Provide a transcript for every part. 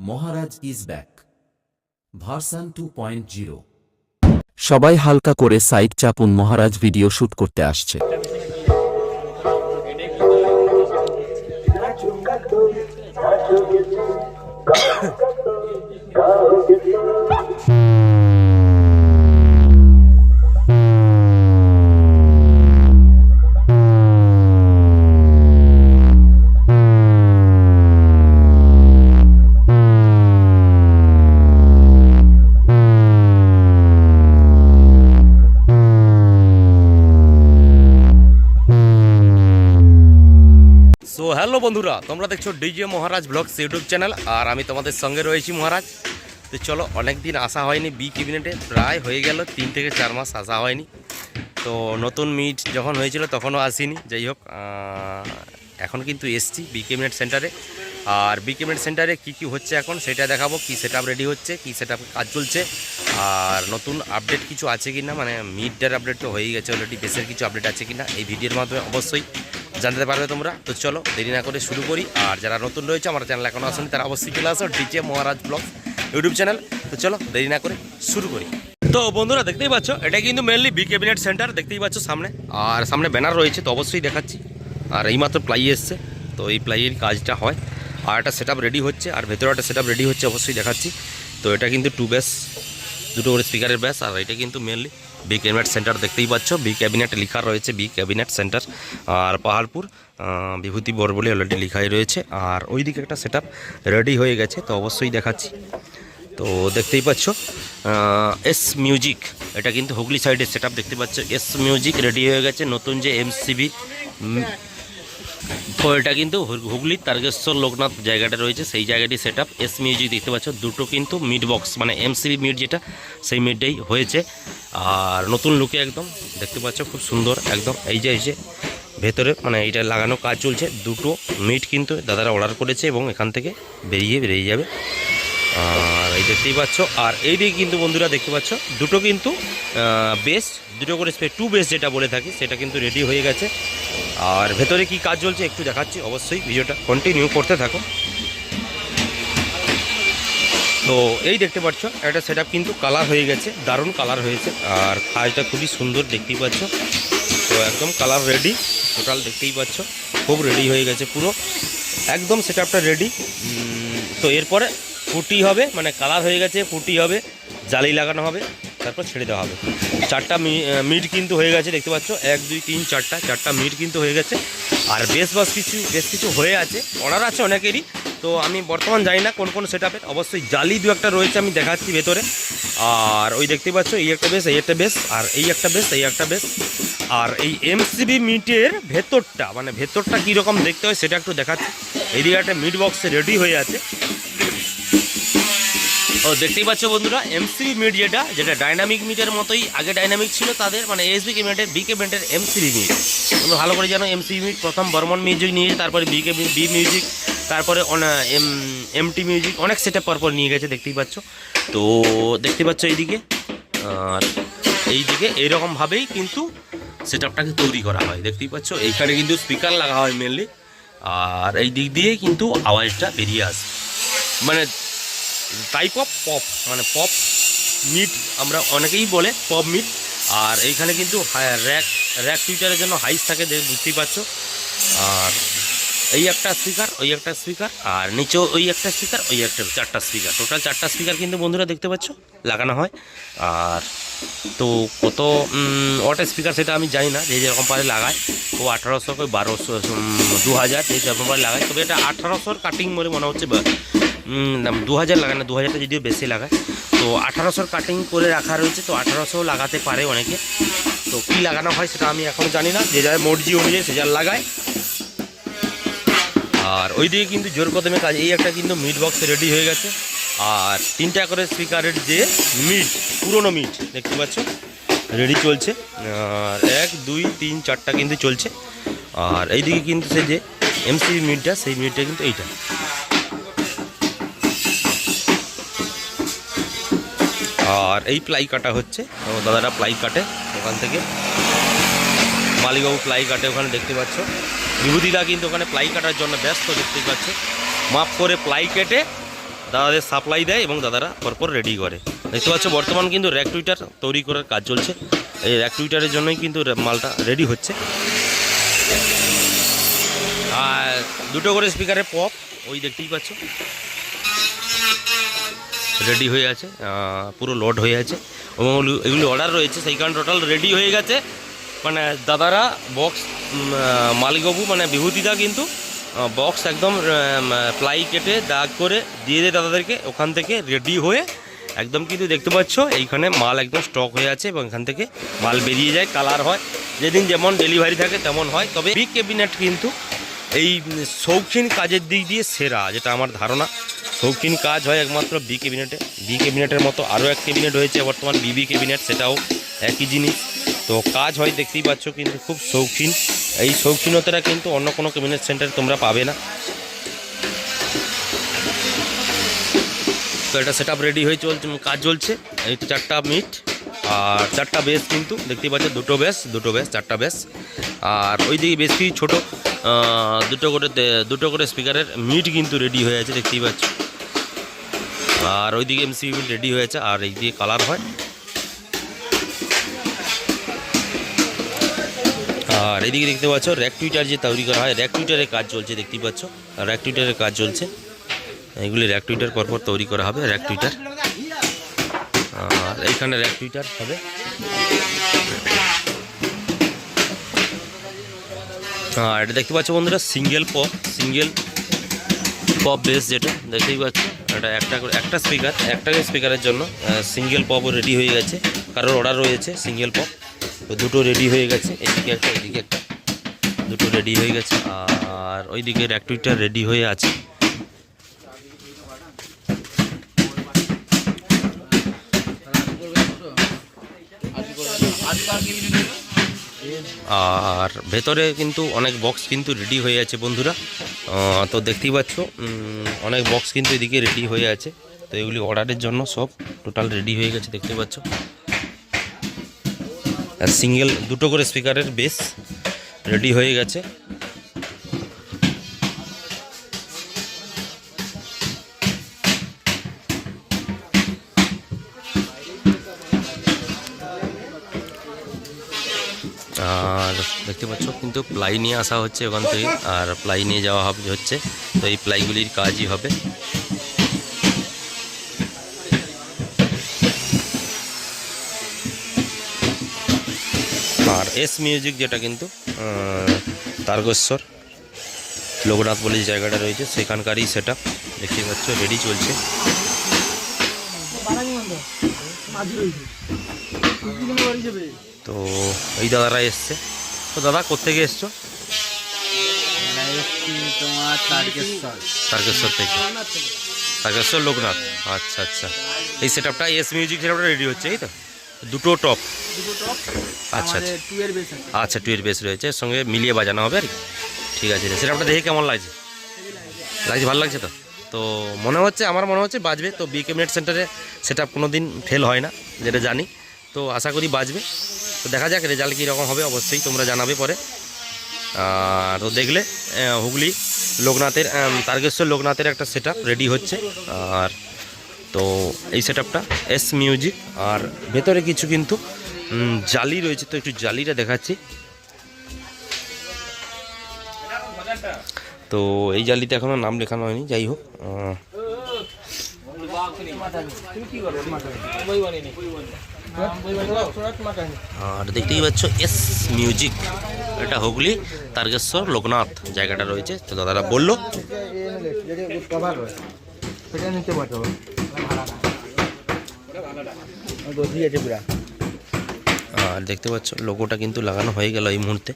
Maharaj is back version two point zero সবাই হালকা করে সাইড চাপুন মহারাজ ভিডিও শ্যুট করতে আসছে। হ্যালো বন্ধুরা, তোমরা দেখছ DJ Maharaj blogs YouTube channel, আর আমি তোমাদের সঙ্গে রয়েছি মহারাজ। তো চলো অনেক দিন আসা হয়নি বি ক্যাবিনেটে, প্রায় হয়ে গেল তিন থেকে চার মাস আসা হয়নি। তো নতুন মিট যখন হয়েছিল তখনও আসিনি, যাই হোক এখন কিন্তু এসছি বি ক্যাবিনেট সেন্টারে। আর বি ক্যাবিনেট সেন্টারে কী কী হচ্ছে এখন, সেটা দেখাবো, কী সেট রেডি হচ্ছে, কী সেট কাজ চলছে। আর নতুন আপডেট কিছু আছে কি না মানে মিডটার আপডেট তো হয়েই গেছে অলরেডি বেসের কিছু আপডেট আছে কি না এই ভিডিওর মাধ্যমে অবশ্যই জানতে পারবে তোমরা। তো চলো দেরি না করে শুরু করি। আর যারা নতুন রয়েছে আমার চ্যানেল এখনও আসেনি তারা অবশ্যই চলে আসো DJ Maharaj blog YouTube channel. তো চলো দেরি না করে শুরু করি। তো বন্ধুরা দেখতেই পাচ্ছ এটা কিন্তু মেনলি বি ক্যাবিনেট সেন্টার দেখতেই পাচ্ছ সামনে। আর সামনে ব্যানার রয়েছে তো অবশ্যই দেখাচ্ছি। আর এইমাত্র প্লাই এসছে তো এই প্লাইয়ের কাজটা হয়। আর একটা সেট রেডি হচ্ছে আর ভেতরে একটা সেট রেডি হচ্ছে অবশ্যই দেখাচ্ছি। তো এটা কিন্তু টু ব্যাস দুটো করে স্পিকারের ব্যাস, আর এটা কিন্তু মেনলি বি ক্যাবিনেট সেন্টার দেখতেই পাচ্ছ। বি ক্যাবিনেট লেখা রয়েছে বি ক্যাবিনেট সেন্টার আর পাহাড়পুর বিভূতি বর বলে অলরেডি লেখাই রয়েছে। আর ওইদিকে একটা সেট রেডি হয়ে গেছে, তো অবশ্যই দেখাচ্ছি। তো দেখতেই পাচ্ছ এস মিউজিক এটা কিন্তু হুগলি সাইডের সেট দেখতে পাচ্ছ। এস মিউজিক রেডি হয়ে গেছে, নতুন যে এমসিবি তো এটা কিন্তু হুগলির তারকেশ্বর লোকনাথ জায়গাটা রয়েছে, সেই জায়গাটি সেট আপ এস মিউজিক দেখতে পাচ্ছ, দুটো কিন্তু মিড বক্স মানে এমসিবি মিড যেটা, সেই মিডটাই হয়েছে। আর নতুন লুকে একদম, দেখতে পাচ্ছ খুব সুন্দর, একদম এই যে এই যে, ভেতরে মানে এইটা লাগানো কাজ চলছে। দুটো মিট কিন্তু দাদারা অর্ডার করেছে এবং এখান থেকে বেরিয়ে বেরিয়ে যাবে। আর এই দেখতেই পাচ্ছ, আর এই দিকে কিন্তু বন্ধুরা দেখতে পাচ্ছ, দুটো কিন্তু বেস দুটো করে স্পে টু বেস যেটা বলে থাকি, সেটা কিন্তু রেডি হয়ে গেছে। আর ভেতরে কি কাজ চলছে একটু দেখাচ্ছি, অবশ্যই ভিডিওটা কন্টিনিউ করতে থাকো। তো এই দেখতে পাচ্ছ, একটা সেট কিন্তু কালার হয়ে গেছে, দারুণ কালার হয়েছে, আর কাজটা খুবই সুন্দর দেখতেই পাচ্ছ। তো একদম কালার রেডি টোটাল দেখতেই পাচ্ছ, খুব রেডি হয়ে গেছে পুরো। একদম সেট আপটা রেডি তো এরপরে ফুটি হবে মানে কালার হয়ে গেছে, ফুটি হবে, জালি লাগানো হবে। তারপর ছেড়ে দেওয়া হবে। চারটা মিট কিন্তু হয়ে গেছে, দেখতে পাচ্ছ? এক, দুই, তিন, চারটা চারটা মিট কিন্তু হয়ে গেছে। আর বেশ বাস কিছু, বেশ কিছু হয়ে আছে। অর্ডার আছে অনেকেরই। তো আমি বর্তমান জানি না কোন কোন সেট অবশ্যই জালি দু একটা রয়েছে, আমি দেখাচ্ছি ভেতরে। আর ওই দেখতে পাচ্ছ, এই একটা বেশ, এই একটা বেশ, আর এই একটা বেশ, এই একটা বেশ। আর এই এমসিবি মিটের ভেতরটা মানে ভেতরটা কীরকম দেখতে হয় সেটা একটু দেখাচ্ছি। এইদিকে একটা মিট বক্সে রেডি হয়ে আছে। ও, দেখতেই পাচ্ছ বন্ধুরা এমসিবি মিট যেটা যেটা ডাইনামিক মিটের মতোই, আগে ডাইনামিক ছিল তাদের মানে এসবি কেমেন্টের বি কেমেন্টের এম এমসিবি মিট তোমরা ভালো করে জানো এমসিবি মিট প্রথম বর্মন মিউজিক নিয়ে, তারপরে বি কে বি মিউজিক তারপরে এম এমটি মিউজিক অনেক সেটআপ পরপর নিয়ে গেছে, দেখতেই পাচ্ছ। তো, দেখতে পাচ্ছ এইদিকে, আর এইদিকে এইরকমভাবেই কিন্তু সেট আপটাকে তৈরি করা হয়, দেখতেই পাচ্ছ। এইখানে কিন্তু স্পিকার লাগা হয় মেনলি আর এই দিক দিয়ে কিন্তু আওয়াজটা বেরিয়ে আসে। মানে টাইপ অফ পপ মানে পপ মিট আমরা অনেকেই বলে পপ মিট আর এইখানে কিন্তু র্যাক র্যাক টুইটারের জন্য হাইস থাকে যে বুঝতেই পারছ। আর এই একটা স্পিকার ওই একটা স্পিকার আর নিচেও ওই একটা স্পিকার ওই একটা চারটা স্পিকার টোটাল চারটা স্পিকার কিন্তু বন্ধুরা দেখতে পাচ্ছ, লাগানো হয়। আর তো কত ওয়াটের স্পিকার সেটা আমি জানি না, যে যেরকম পারে লাগায়। ও আঠারোশো বারোশো দু হাজার যে যেরকম পারে লাগায়। তবে এটা আঠারোশোর কাটিং বলে মনে হচ্ছে দু হাজার লাগায় না দু হাজারটা যদিও বেশি লাগায়। তো আঠারোশোর কাটিং করে রাখা রয়েছে, তো আঠারোশো লাগাতে পারে অনেকে। তো কী লাগানো হয় সেটা আমি এখনও জানি না, যে যার মর্জি অনুযায়ী সে যার লাগায়। আর ওইদিকে কিন্তু জোর কদমে কাজ, এই একটা কিন্তু মিট বক্স রেডি হয়ে গেছে। আর তিনটা করে স্পিকারের যে মিট পুরনো মিট দেখতে পাচ্ছ? রেডি চলছে। আর এক, দুই, তিন, চারটা কিন্তু চলছে। আর এইদিকে কিন্তু সে যে এমসি মিটটা সেই মিটটা কিন্তু এইটা। আর এই প্লাই কাটা হচ্ছে। দাদারা প্লাই কাটে ওখান থেকে। মালিবাবু প্লাই কাটে ওখানে দেখতে পাচ্ছ। বিভূতিদা কিন্তু ওখানে প্লাই কাটার জন্য ব্যস্ত দেখতে পাচ্ছ। মাপ করে প্লাই কেটে দাদাদের সাপ্লাই দেয় এবং দাদারা পরপর রেডি করে। দেখতে পাচ্ছ, বর্তমান কিন্তু র্যাক টুইটার তৈরি করার কাজ চলছে। এই র্যাক টুইটারের জন্যই কিন্তু মালটা রেডি হচ্ছে। আর দুটো করে স্পিকারের পপ ওই দেখতেই পাচ্ছ। রেডি হয়ে আছে পুরো লোড হয়ে আছে। এবং এগুলি অর্ডার রয়েছে, সেই কারণে টোটাল রেডি হয়ে গেছে। মানে দাদারা বক্স মালিকবাবু মানে বিভূতিদা কিন্তু বক্স একদম প্লাই কেটে দাগ করে দিয়ে দেয় দাদাদেরকে, ওখান থেকে রেডি হয়ে একদম কিন্তু দেখতে পাচ্ছ, এইখানে মাল একদম স্টক হয়ে আছে এবং এখান থেকে মাল বেরিয়ে যায় কালার হয়। যেদিন যেমন ডেলিভারি থাকে তেমন হয়। তবে বিগ ক্যাবিনেট কিন্তু এই শৌখিন কাজের দিক দিয়ে সেরা, যেটা আমার ধারণা। শৌখিন কাজ হয় একমাত্র বি ক্যাবিনেটে বি ক্যাবিনেটের মতো আরও এক ক্যাবিনেট হয়েছে বর্তমান বিবি ক্যাবিনেট সেটাও একই জিনিস। তো কাজ হয়, দেখতেই পাচ্ছ, কিন্তু খুব শৌখিন। এই শৌখিনতাটা কিন্তু অন্য কোনো ক্যাবিনেট সেন্টারে তোমরা পাবে না। তো এটা সেট রেডি হয়ে চলছে, কাজ চলছে। এই চারটা মিট আর চারটা বেস কিন্তু, দেখতেই পাচ্ছ, দুটো বেস দুটো বেস চারটা বেস আর ওই দিকে বেশ কিছু ছোটো। দুটো করে দুটো করে স্পিকারের মিট কিন্তু রেডি হয়ে আছে, দেখতেই পাচ্ছ। আর ওইদিকে এমসি মিট রেডি হয়েছে আর এই দিয়ে কালার হয়। আর এদিকে দেখতে পাচ্ছ র্যাক টুইটার যে তৈরি করা হয় র্যাক টুইটারের কাজ চলছে, দেখতেই পাচ্ছ। র্যাক টুইটারের কাজ চলছে। এগুলি র্যাক টুইটার পরপর তৈরি করা হবে র্যাক টুইটার আর এইখানে র্যাক টুইটার হবে। আর এটা দেখতে পাচ্ছ বন্ধুরা single pop single pop bass যেটা, দেখতেই পাচ্ছ। এটা একটা একটা স্পিকার একটা স্পিকারের জন্য সিঙ্গেল পপও রেডি হয়ে গেছে। কারোর অর্ডার রয়েছে সিঙ্গেল পপ তো দুটো রেডি হয়ে গেছে, এদিকে একটা এদিকে একটা। দুটো রেডি হয়ে গেছে, আর ওইদিকে র্যাক টুইটার রেডি হয়ে আছে। আর ভেতরে কিন্তু অনেক বক্স কিন্তু রেডি হয়ে আছে বন্ধুরা। তো দেখতেই পাচ্ছ অনেক বক্স কিন্তু এদিকে রেডি হয়ে আছে। তো এগুলি অর্ডারের জন্য সব টোটাল রেডি হয়ে গেছে, দেখতে পাচ্ছ। সিঙ্গেল দুটো করে স্পিকারের বেস রেডি হয়ে গেছে। আর দেখতে পাচ্ছ, কিন্তু প্লাই নিয়ে আসা হচ্ছে ওখান থেকে, আর প্লাই নিয়ে যাওয়া হবে হচ্ছে, তো এই প্লাইগুলির কাজই হবে। আর এস মিউজিক যেটা কিন্তু তারকেশ্বর, লোকনাথ বলে যে জায়গাটা রয়েছে, সেখানকারই সেটা দেখতে পাচ্ছ রেডি চলছে। তো এই দাদারা এসছে। তো দাদা কোথেকে এসছো? তোমার তারকেশ্বর থেকে। তারকেশ্বর লোকনাথ। আচ্ছা আচ্ছা। এই সেটআপটা এস মিউজিক সেটআপটা রেডি হচ্ছে, এই তো? দুটো টপ আচ্ছা আচ্ছা। টু বেশ আচ্ছা টুয়ের বেস রয়েছে, সঙ্গে মিলিয়ে বাজানো হবে আর কি। ঠিক আছে সেটআপটা দেখে কেমন লাগছে? লাগছে, ভালো লাগছে তো? তো মনে হচ্ছে, আমার মনে হচ্ছে বাজবে। তো বি ক্যাবিনেট সেন্টারে সেটা কোনো দিন ফেল হয় না, যেটা জানি। তো আশা করি বাজবে। তো দেখা যাক রেজাল্ট কীরকম হবে অবশ্যই তোমরা জানাবে পরে। তো দেখলে হুগলি লোকনাথের তারকেশ্বর লোকনাথের একটা সেট রেডি হচ্ছে। আর তো এই সেট আপটা এস মিউজিক আর ভেতরে কিছু কিন্তু জালি রয়েছে তো একটু জালিটা দেখাচ্ছি। তো এই জালিতে এখনও নাম লেখানো হয়নি যাই হোক আহ, আর দেখতেই পাচ্ছ এস মিউজিক এটা হুগলি, তারকেশ্বর, লোকনাথ জায়গাটা রয়েছে। তো দাদারা বলল, আর দেখতে পাচ্ছ লোগোটা কিন্তু লাগানো হয়ে গেল এই মুহূর্তে।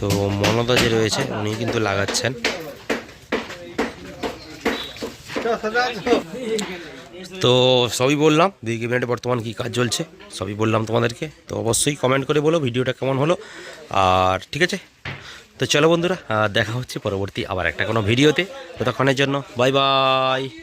তো মনদা যে রয়েছে, উনি কিন্তু লাগাচ্ছেন। তো সবই বললাম দুই ক্যাবিনেটে বর্তমান কী কাজ চলছে, সবই বললাম তোমাদেরকে। তো অবশ্যই কমেন্ট করে বলো, ভিডিওটা কেমন হলো। আর ঠিক আছে? তো চলো বন্ধুরা দেখা হচ্ছে পরবর্তী আবার একটা কোনো ভিডিওতে। ততক্ষণের জন্য বাই বাই